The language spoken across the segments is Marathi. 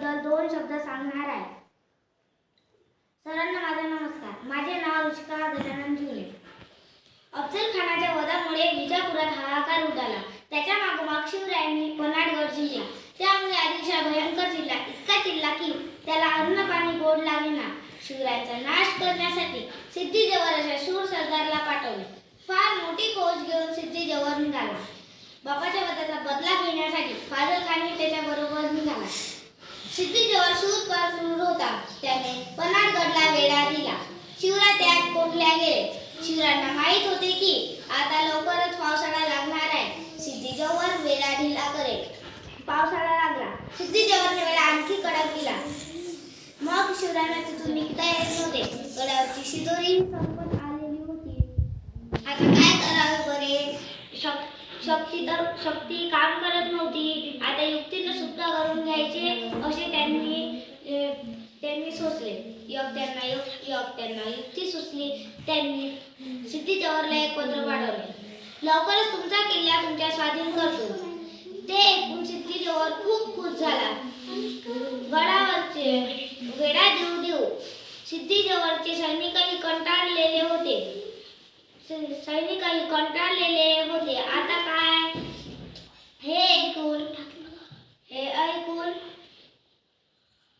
बद्दल दोन शब्द सांगणार आहे. सरांना माझा नमस्कार. माझे नाव रुचिका गजानन झुले. अफजल खानाच्या वधामुळे विजापुरात हाहाकार उडाला. त्याच्या मागोमाग शिवरायांनी पन्हाडगड जिंकला त्यामुळे आदिलशहा भयंकर जिल्हा. इतका जिल्हा की त्याला अन्न पाणी गोड लागेना. शिवरायांचा नाश करण्यासाठी सिद्धी अशा शूर सरदारला पाठवले. फार मोठी फौज घेऊन सिद्धी जवळ निघाला. बापाच्या वधाचा बदला घेण्यासाठी फादर खानही त्याच्याबरोबर निघाला. सिद्धी जवळ शूर सुरू होता त्याने पन्हाळगडला वेढा दिला. शिवराय त्यात कोंडल्या गेले? शिवरायांना माहीत होते की आता लवकरच पावसाळा लागणार आहे. सिद्धी वेढा ढिला करेल. पावसाळा लागला. सिद्धी वेळा आणखी कडक दिला. मग शिवरायांना तिथून निघता येत नव्हते. गडावरची शिदोरी संपत आलेली होती. आता काय करावे बरे? शक शक्ती तर शक्ती काम करत नव्हती. आता युक्तीनं करून घ्यायचे. असे त्यांनी त्यांनी सोचले. योग त्यांना योग योग त्यांना युक्ती सुचली. त्यांनी सिद्धी जवळला एक पत्र पाठवले. लवकरच तुमचा किल्ला तुमच्या स्वाधीन करतो. ते ऐकून सिद्धी जवळ खूप खुश झाला. गडावरचे वेडा देऊ देऊ. सिद्धी जवळचे सैनिकही कंटाळलेले होते. सैनिकही कंटाळलेले होते आता काय हे ऐकून हे ऐकून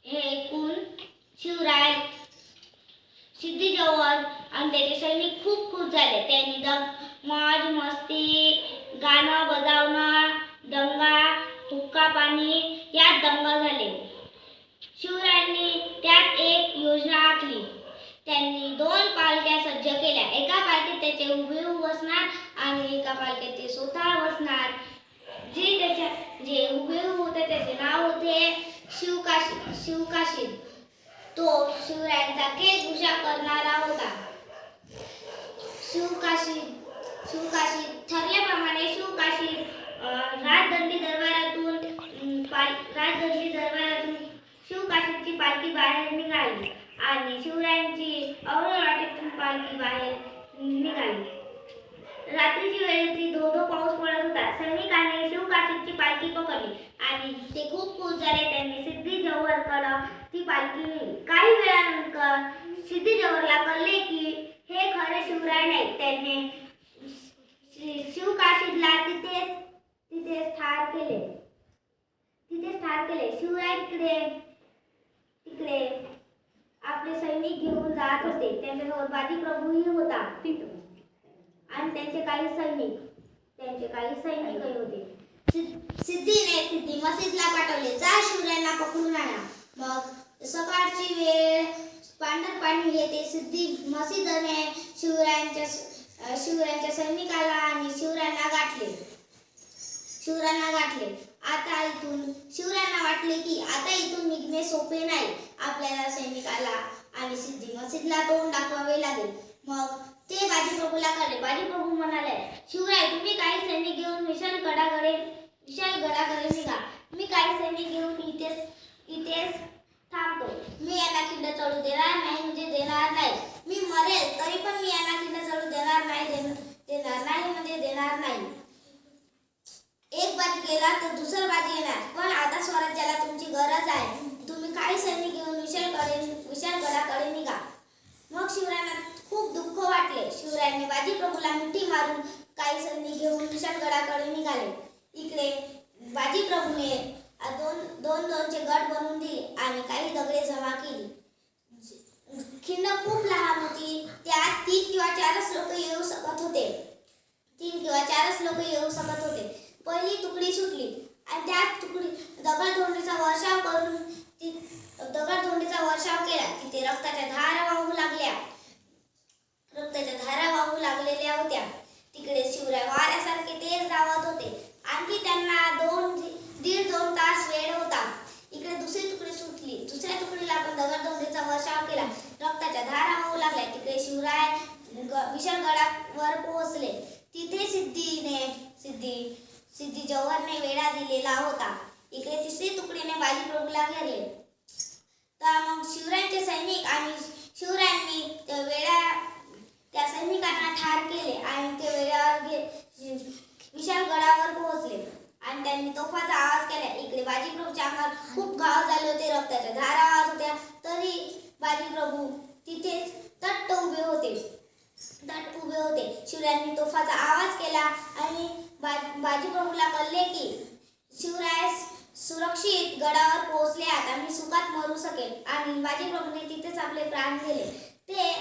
हे ऐकून शिवराय सिद्धी जवळ आणि त्याचे सैनिक खूप खुश झाले. त्यांनी दम मौज मस्ती गाणं बजावणं दंगा हुक्का पाणी यात दंगा झाले. शिवरायांनी त्यात एक योजना आखली. त्यांनी दोन पालख्या सज्ज केल्या. एका पालखीत त्याचे उभे बसणार आणि एका पालखीत ते स्वतः बसणार जे त्याच्या जे हुबेहूब होते त्याचे नाव होते शिवकाशी शिवकाशी तो शिवरायांचा केसभूषा करणारा होता. शिवकाशी शिवकाशी ठरल्याप्रमाणे शिवकाशी राजदंडी दरबारातून राजदंडी दरबारातून शिवकाशीची पालखी बाहेर निघाली आणि शिवरायांची औरवाटेतून पालखी बाहेर निघाली. रात्रीची वेळेची होती धो धो पाऊस पडत होता. सैनिकांनी शिवकाशीची पालखी पकडली. आणि ते खूप खुश त्यांनी सिद्धी जवळकडं ती पालखी नेली काही वेळानंतर सिद्धी जवळला कळले की हे खरे शिवराय नाही त्यांनी शिवकाशीला तिथेच तिथेच ठार केले. तिथेच ठार केले. शिवराय तिकडे तिकडे आपले सैनिक घेऊन जात होते. त्यांच्यासोबत बाजी प्रभूही होता. आणि त्यांचे काही सैनिक त्यांचे काही सैनिकही होते. सिद्धीने सिद्धी मस्जिदला पाठवले जा शिवरायांना पकडून आणा मग सकाळची वेळ पांढर पाणी येते सिद्धी मस्जिदने शिवरायांच्या शिवरायांच्या सैनिकाला आणि शिवरायांना गाठले. शिवरायांना गाठले आता इथून शिवरायांना वाटले की आता इथून निघणे सोपे नाही. आपल्याला सैनिकाला आणि सिद्धी मस्जिदला तोंड दाखवावे लागेल. मग ते बाजीप्रभूला कळले बाजीप्रभू म्हणाले शिवराय तुम्ही काही सैनिक घेऊन विशाल गडाकडे विशाल गडाकडे निघा. मी काही सैनिक घेऊन इथेच इथेच थांबतो मी यांना किल्ला चढू देणार नाही म्हणजे देणार नाही. मी मरेल तरी पण मी यांना किल्ला चढू देणार नाही देणार नाही म्हणजे देणार नाही. एक बाजी गेला तर दुसरा बाजी येणार. पण आता स्वराज्याला तुमची गरज आहे. तुम्ही काही सैनिक घेऊन विशालकडे विशालगडाकडे निघा. मग शिवरायांना खूप दुःख वाटले. शिवरायांनी बाजी प्रभूला मिठी मारून काही सैनिक घेऊन विशालगडाकडे निघाले. इकडे बाजीप्रभूने दोन दोन दोनचे गट बनवून दिले आणि काही दगडे जमा केली. खिंड खूप लहान होती. त्यात तीन किंवा चारच लोक येऊ शकत होते. तीन किंवा चारच लोक येऊ शकत होते. पहिली तुकडी सुटली आणि त्यात रक्ताच्या धारा वाहू लागल्या. रक्ताच्या धारा वाहू लागलेल्या होत्या. तिकडे शिवराय वाऱ्यासारखे तेज धावत होते. आणखी त्यांना दोन दीड दोन तास वेळ होता. इकडे दुसरी तुकडी सुटली. दुसऱ्या तुकडीला आपण दगडधोंडीचा वर्षाव केला. रक्ताच्या धारा वाहू लागल्या. तिकडे शिवराय ग- विशाळगडावर पोहोचले. तिथे सिद्धीने सिद्धी सिद्धी जव्हरने वेढा दिलेला होता. इकडे तिसरी तुकडीने बाजी प्रभूला घेरले तर मग शिवरायांचे सैनिक आणि शिवरायांनी वेळा त्या सैनिकांना ठार केले आणि ते वेळावर घे विशाल गडावर पोहोचले. आणि त्यांनी तोफाचा आवाज केला. इकडे बाजीप्रभूच्या अंगात खूप घाव झाले होते रक्ताच्या धारा आवाज होत्या. तरी बाजीप्रभू तिथेच तट्ट उभे होते. तट उभे होते. शिवरायांनी तोफाचा आवाज केला आणि बा- बाजीप्रभूला कळले की शिवराय सुरक्षित गडावर पोहोचले. आता आम्ही सुखात मरू शकेल आणि बाजीप्रभूने तिथेच आपले प्राण दिले. ते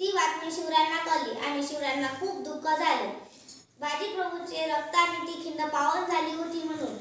ती बातमी शिवरायांना कळली आणि शिवरायांना खूप दुःख झाले. बाजीप्रभूचे रक्ताने ती खिंड पावन झाली होती म्हणून